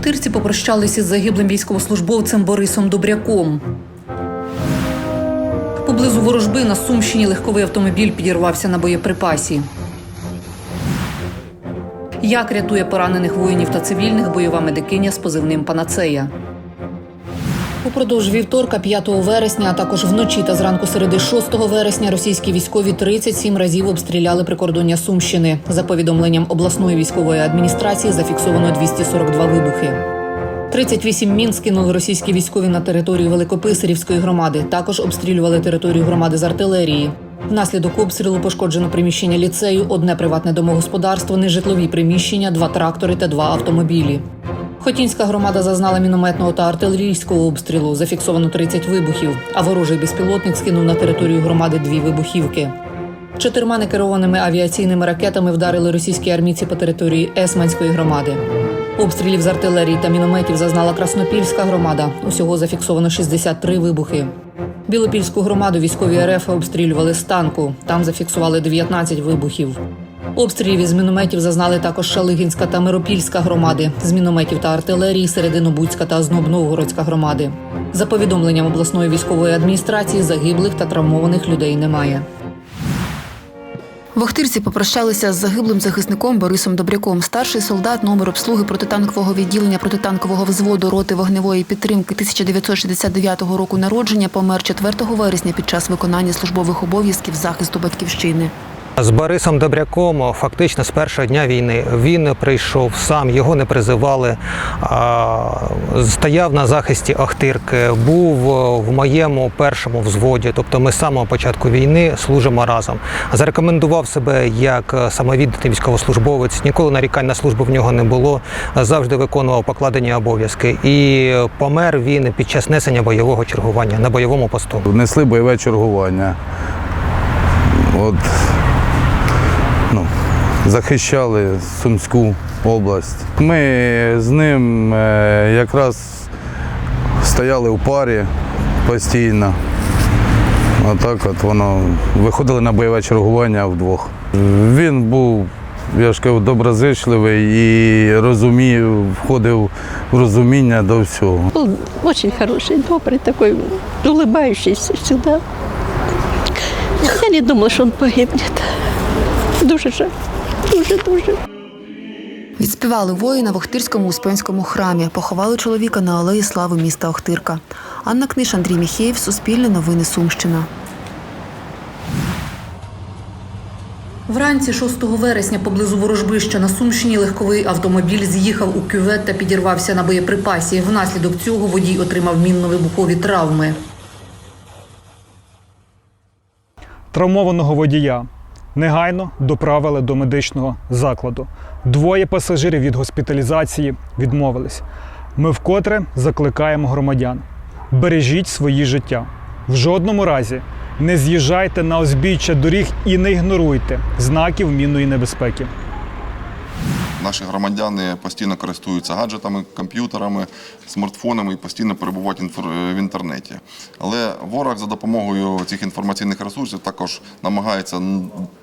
Охтирці попрощалися з загиблим військовослужбовцем Борисом Добряком. Поблизу ворожби на Сумщині легковий автомобіль підірвався на боєприпасі. Як рятує поранених воїнів та цивільних бойова медикиня з позивним Панацея. Упродовж вівторка, 5 вересня, а також вночі та зранку середи 6 вересня російські військові 37 разів обстріляли прикордоння Сумщини. За повідомленням обласної військової адміністрації зафіксовано 242 вибухи. 38 мін скинули російські військові на територію Великописарівської громади. Також обстрілювали територію громади з артилерії. Внаслідок обстрілу пошкоджено приміщення ліцею, одне приватне домогосподарство, нежитлові приміщення, два трактори та два автомобілі. Хотінська громада зазнала мінометного та артилерійського обстрілу. Зафіксовано 30 вибухів, а ворожий безпілотник скинув на територію громади дві вибухівки. Чотирма некерованими авіаційними ракетами вдарили російські армійці по території Есманської громади. Обстрілів з артилерії та мінометів зазнала Краснопільська громада. Усього зафіксовано 63 вибухи. Білопільську громаду військові РФ обстрілювали з танку. Там зафіксували 19 вибухів. Обстрілів із мінометів зазнали також Шалигінська та Миропільська громади, з мінометів та артилерії Серединобудська та Знобновгородська громади. За повідомленням обласної військової адміністрації, загиблих та травмованих людей немає. В Охтирці попрощалися з загиблим захисником Борисом Добряком. Старший солдат, номер обслуги протитанкового відділення протитанкового взводу роти вогневої підтримки 1969 року народження помер 4 вересня під час виконання службових обов'язків захисту батьківщини. З Борисом Добряком фактично з першого дня війни він прийшов сам, його не призивали, стояв на захисті Ахтирки, був в моєму першому взводі. Тобто ми з самого початку війни служимо разом. Зарекомендував себе як самовідданий військовослужбовець. Ніколи нарікань на службу в нього не було. Завжди виконував покладені обов'язки. І помер він під час несення бойового чергування на бойовому посту. Несли бойове чергування. От, ну, захищали Сумську область. Ми з ним е, якраз стояли у парі постійно. Отак от воно виходили на бойове чергування вдвох. Він був, я ж кажу, доброзичливий і розумів, входив в розуміння до всього. Был очень хороший, добрый такой, улыбающийся всегда. Я не думала, что он погибнет. Дуже жаль. Дуже, дуже. Відспівали воїна в Охтирському Успенському храмі. Поховали чоловіка на алеї слави міста Охтирка. Анна Книж, Андрій Міхеєв, Суспільне новини Сумщина. Вранці 6 вересня поблизу ворожбища на Сумщині легковий автомобіль з'їхав у кювет та підірвався на боєприпасі. Внаслідок цього водій отримав мінно-вибухові травми. Травмованого водія негайно доправили до медичного закладу. Двоє пасажирів від госпіталізації відмовились. Ми вкотре закликаємо громадян: бережіть свої життя. В жодному разі не з'їжджайте на узбіччя доріг і не ігноруйте знаків мінної небезпеки. Наші громадяни постійно користуються гаджетами, комп'ютерами, смартфонами і постійно перебувають інфор- в інтернеті. Але ворог за допомогою цих інформаційних ресурсів також намагається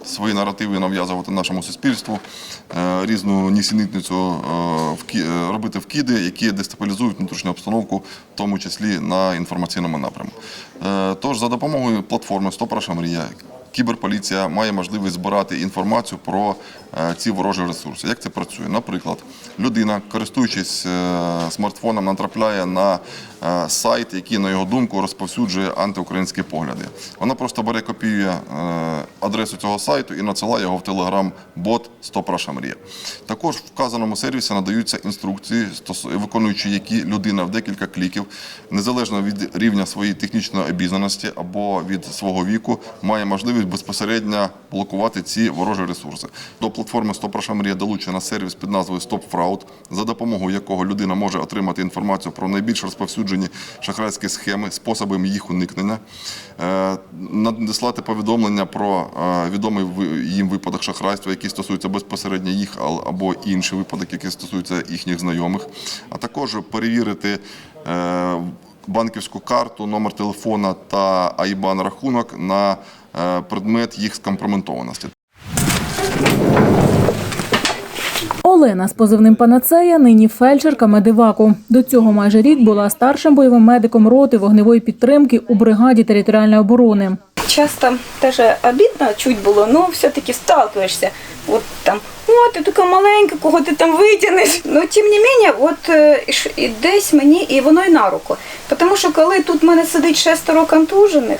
свої наративи нав'язувати нашому суспільству, е, різну нісенітницю е, е, робити вкиди, які дестабілізують внутрішню обстановку, в тому числі на інформаційному напрямку. Е, Тож за допомогою платформи «Стоп Мрія Кіберполіція має можливість збирати інформацію про е, ці ворожі ресурси. Як це працює? Наприклад, людина, користуючись е, смартфоном, натрапляє на е, сайт, який, на його думку, розповсюджує антиукраїнські погляди. Вона просто бере копіює адресу цього сайту і надсилає його в телеграм-бот «Стоп Раша Мрія». Також в вказаному сервісі надаються інструкції, виконуючи які людина в декілька кліків, незалежно від рівня своєї технічної обізнаності або від свого віку, має можливість безпосередньо блокувати ці ворожі ресурси. До платформи «Стоп Раша Мрія» долучена сервіс під назвою «Стоп Фрауд», за допомогою якого людина може отримати інформацію про найбільш розповсюджені шахрайські схеми, способи їх уникнення, е, надіслати повідомлення про е, відомий їм випадок шахрайства, який стосується безпосередньо їх або інший випадок, який стосується їхніх знайомих, а також перевірити. е, Банківську карту, номер телефона та айбан рахунок на предмет їх скомпрометованості. Олена з позивним панацея нині фельдшерка медиваку. До цього майже рік була старшим бойовим медиком роти вогневої підтримки у бригаді територіальної оборони. часто даже обидно чуть було, но все-таки сталкиваешься. Вот там, о, ти така маленька, кого ти там витягнеш. Ну, тим не менше, от е, і і десь мені і воно й на руку. Тому що коли тут в мене сидить шестеро контужених,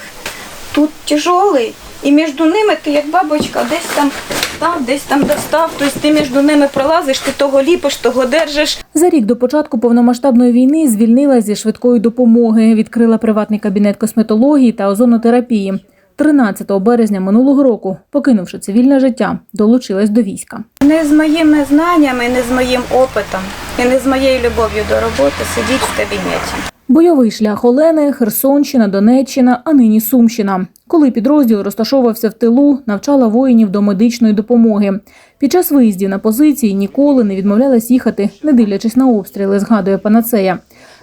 тут тяжолий, і між ними ти як бабочка десь там став, десь там достав, тобто ти між ними пролазиш, ти того ліпиш, того держиш. За рік до початку повномасштабної війни звільнилась зі швидкої допомоги, відкрила приватний кабінет косметології та озонотерапії. 13 березня минулого року, покинувши цивільне життя, долучилась до війська. Не з моїми знаннями, не з моїм опитом і не з моєю любов'ю до роботи сидіть в кабінеті. Бойовий шлях Олени, Херсонщина, Донеччина, а нині Сумщина. Коли підрозділ розташовувався в тилу, навчала воїнів до медичної допомоги. Під час виїздів на позиції ніколи не відмовлялась їхати, не дивлячись на обстріли, згадує панацея.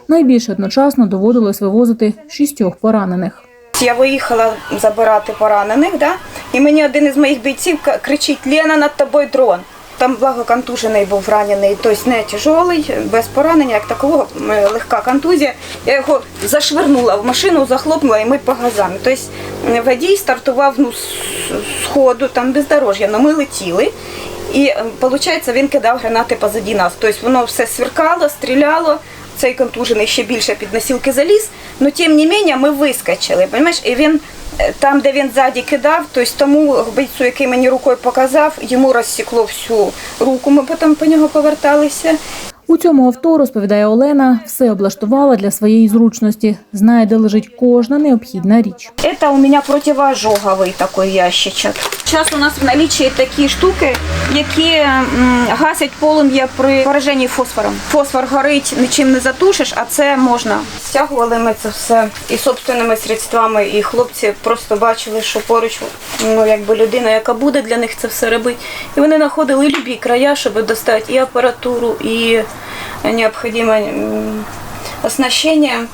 Найбільше одночасно доводилось вивозити шістьох поранених. Я виїхала забирати поранених, да? і мені один із моїх бійців кричить: Лена, над тобою дрон. Там благо контужений був ранений, тобто не тяжелий, без поранення, як такового, легка контузія. Я його зашвирнула в машину, захлопнула і ми по газам. Тобто водій стартував ну, з ходу, там бездорожжя, але ми летіли. І виходить, він кидав гранати позаді нас. Тобто воно все сверкало, стріляло. Цей контужений ще більше під носілки заліз. але тим не менше ми вискочили. Понимаєш? І він е, там, де він ззаді кидав, тобто тому бійцю, який мені рукою показав, йому розсікло всю руку. Ми потім по нього поверталися. У цьому авто, розповідає Олена, все облаштувала для своєї зручності. Знає, де лежить кожна необхідна річ. Это у меня противоожоговий такий ящичок. Зараз у нас в налічі такі штуки, які гасять полум'я при пораженні фосфором. Фосфор горить, нічим не затушиш, а це можна. Стягували ми це все і собственними средствами, і хлопці просто бачили, що поруч ну, якби людина, яка буде для них це все робити. І вони знаходили любі края, щоб достати і апаратуру, і необхідне оснащення.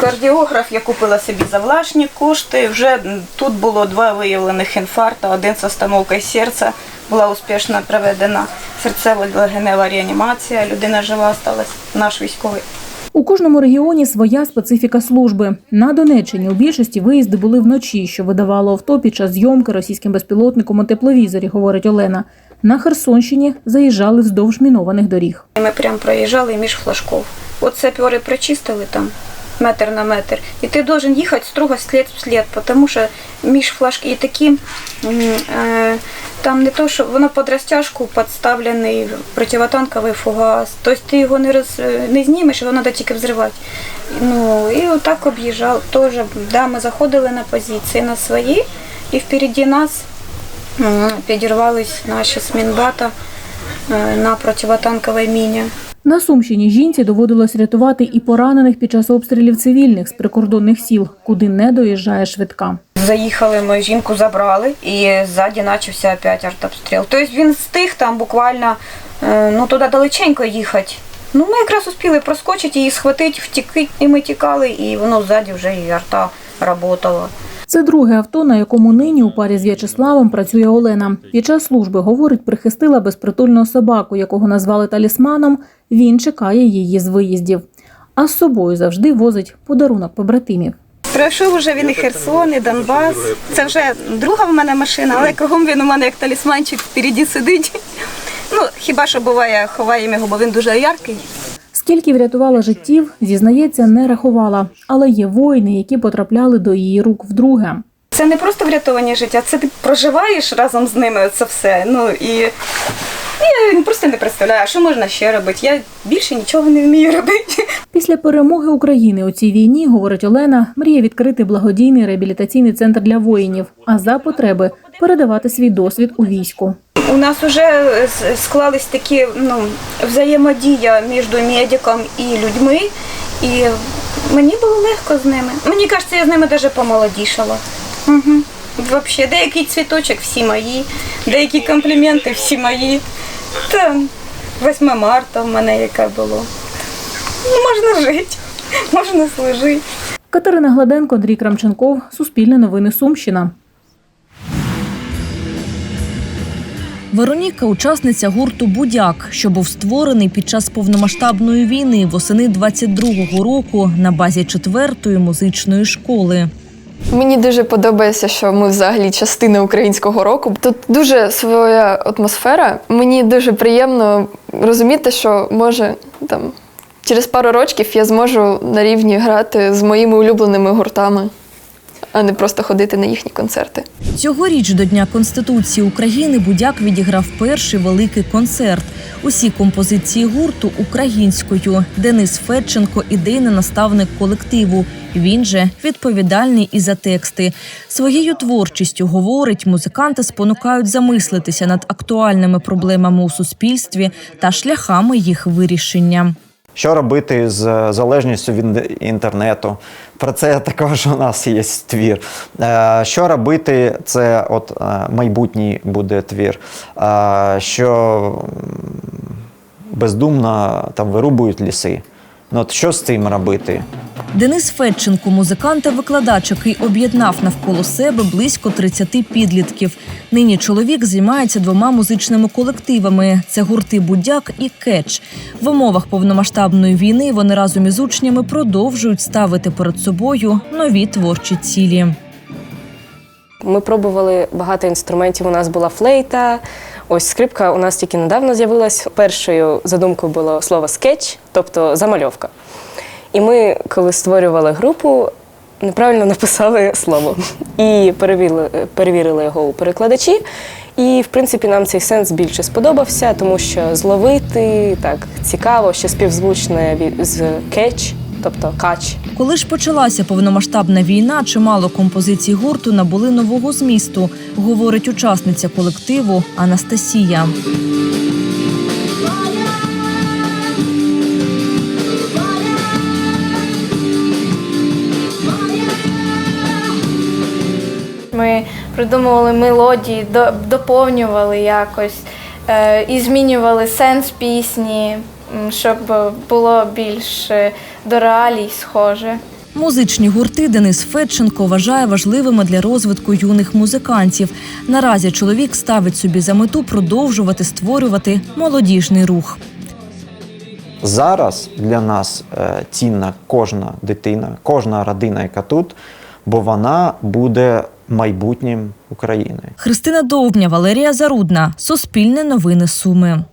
Кардіограф я купила собі за власні кошти. Вже тут було два виявлених інфаркта, один з остановкою серця. Була успішно проведена серцево-легенева реанімація. Людина жива сталася, наш військовий. У кожному регіоні своя специфіка служби. На Донеччині у більшості виїзди були вночі, що видавало авто під час зйомки російським безпілотником у тепловізорі, говорить Олена. На Херсонщині заїжджали вздовж мінованих доріг. Ми прямо проїжджали між флажков. От сапери прочистили там метр на метр. І ти должен їхати строго слід в слід, тому що між флажки і такі е, там не то, що воно під розтяжку підставлений противотанковий фугас. Тобто ти його не роз не знімеш, його треба тільки взривати. Ну і отак об'їжджав. Теж да, ми заходили на позиції на свої, і впереді нас підірвались наші з Мінбата е, на противотанковій міні. На Сумщині жінці доводилось рятувати і поранених під час обстрілів цивільних з прикордонних сіл, куди не доїжджає швидка. Заїхали, ми жінку забрали, і ззаді почався опять артобстріл. Тобто він встиг там буквально е, ну, туди далеченько їхати. Ну, ми якраз успіли проскочити її, схватити, втікти, і ми тікали, і воно ззаді вже і арта працювала. Це друге авто, на якому нині у парі з В'ячеславом працює Олена. Під час служби, говорить, прихистила безпритульного собаку, якого назвали талісманом. Він чекає її з виїздів. А з собою завжди возить подарунок побратимів. Пройшов вже він і Херсон, і Донбас. Це вже друга в мене машина, але кругом він у мене як талісманчик впереді сидить. Ну, хіба що буває, ховаємо його, бо він дуже яркий. Скільки врятувала життів, зізнається, не рахувала, але є воїни, які потрапляли до її рук вдруге. Це не просто врятування життя, це ти проживаєш разом з ними це все. Ну і я просто не представляю, що можна ще робити. Я більше нічого не вмію робити. Після перемоги України у цій війні, говорить Олена, мріє відкрити благодійний реабілітаційний центр для воїнів, а за потреби передавати свій досвід у війську. У нас вже склались такі ну, взаємодія між медиком і людьми, і мені було легко з ними. Мені кажеться, я з ними навіть помолодішала. Угу. Взагалі, деякий цвіточок всі мої, деякі компліменти всі мої. Та 8 марта в мене яке було. Ну, Можна жити, можна служити. Катерина Гладенко, Андрій Крамченков, Суспільне новини Сумщина. Вероніка учасниця гурту Будяк, що був створений під час повномасштабної війни восени 22-го року на базі 4-ї музичної школи. Мені дуже подобається, що ми взагалі частина українського року. Тут дуже своя атмосфера. Мені дуже приємно розуміти, що може там через пару років я зможу на рівні грати з моїми улюбленими гуртами, а не просто ходити на їхні концерти. Цьогоріч до Дня Конституції України Будяк відіграв перший великий концерт. Усі композиції гурту українською. Денис Федченко ідейний наставник колективу. Він же відповідальний і за тексти. Своєю творчістю говорить, музиканти спонукають замислитися над актуальними проблемами у суспільстві та шляхами їх вирішення. Що робити з залежністю від інтернету? Про це також у нас є твір. Е, Що робити? Це от е, майбутній буде твір. Е, Що бездумно там вирубують ліси. Ну, от що з цим робити? Денис Федченко, музикант та викладач, який об'єднав навколо себе близько 30 підлітків. Нині чоловік займається двома музичними колективами: це гурти Будяк і Кетч. В умовах повномасштабної війни вони разом із учнями продовжують ставити перед собою нові творчі цілі. Ми пробували багато інструментів. У нас була флейта. Ось скрипка у нас тільки недавно з'явилась. Першою задумкою було слово скетч, тобто замальовка. І ми, коли створювали групу, неправильно написали слово і перевірили, перевірили його у перекладачі. І, в принципі, нам цей сенс більше сподобався, тому що зловити так цікаво, що співзвучне з кетч, тобто кач. Коли ж почалася повномасштабна війна, чимало композицій гурту набули нового змісту, говорить учасниця колективу Анастасія. Ми придумували мелодії, доповнювали якось е, і змінювали сенс пісні, щоб було більш до реалій схоже. Музичні гурти Денис Федченко вважає важливими для розвитку юних музикантів. Наразі чоловік ставить собі за мету продовжувати створювати молодіжний рух. Зараз для нас е, цінна кожна дитина, кожна родина, яка тут, бо вона буде майбутнім України. Христина Довбня, Валерія Зарудна. Суспільне новини Суми.